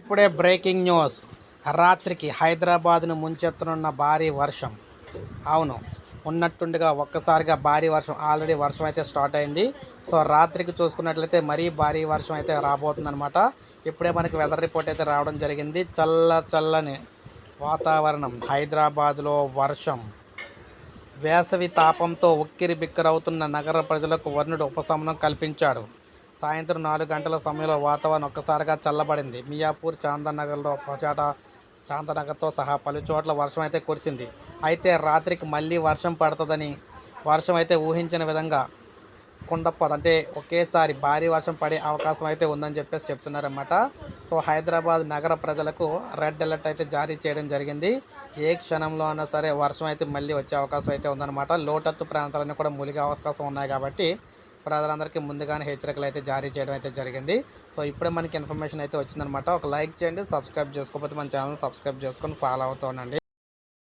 ఇప్పుడే breaking news. రాత్రికి హైదరాబాద్ను ముంచెత్తనున్న భారీ వర్షం. అవును ఉన్నట్టుండగా ఒక్కసారిగా భారీ వర్షం ఆల్రెడీ వర్షం అయితే స్టార్ట్ అయింది. సో రాత్రికి చూసుకున్నట్లయితే మరీ భారీ వర్షం అయితే రాబోతుందనమాట ఇప్పుడే మనకి వెదర్ రిపోర్ట్ అయితే రావడం జరిగింది. చల్ల చల్లని వాతావరణం హైదరాబాద్లో వర్షం. వేసవి తాపంతో ఉక్కిరి బిక్కిరవుతున్న నగర ప్రజలకు వర్ణుడు ఉపశమనం కల్పించాడు. సాయంత్రం నాలుగు గంటల సమయంలో వాతావరణం ఒక్కసారిగా చల్లబడింది. మియాపూర్ చాందనగర్లో పొచాట చాందనగర్తో సహా పలు చోట్ల వర్షం అయితే కురిసింది. అయితే రాత్రికి మళ్ళీ వర్షం పడుతుందని వర్షం అయితే ఊహించిన విధంగా కుండపోత అంటే ఒకేసారి భారీ వర్షం పడే అవకాశం అయితే ఉందని చెప్పేసి చెప్తున్నారన్నమాట. సో హైదరాబాద్ నగర ప్రజలకు రెడ్ అలర్ట్ అయితే జారీ చేయడం జరిగింది. ఏ క్షణంలో అయినా సరే వర్షం అయితే మళ్ళీ వచ్చే అవకాశం అయితే ఉందన్నమాట. లోటత్తు ప్రాంతాలన్నీ కూడా ములిగే అవకాశం ఉన్నాయి కాబట్టి ప్రజలందరికీ ముందుగానే హెచ్చరికలు అయితే జారీ చేయడం అయితే జరిగింది. సో ఇప్పుడే మనకి ఇన్ఫర్మేషన్ అయితే వచ్చిందనమాట ఒక లైక్ చేయండి సబ్స్క్రైబ్ చేసుకోకపోతే మన ఛానల్ సబ్స్క్రైబ్ చేసుకొని ఫాలో అవుతూ ఉండండి.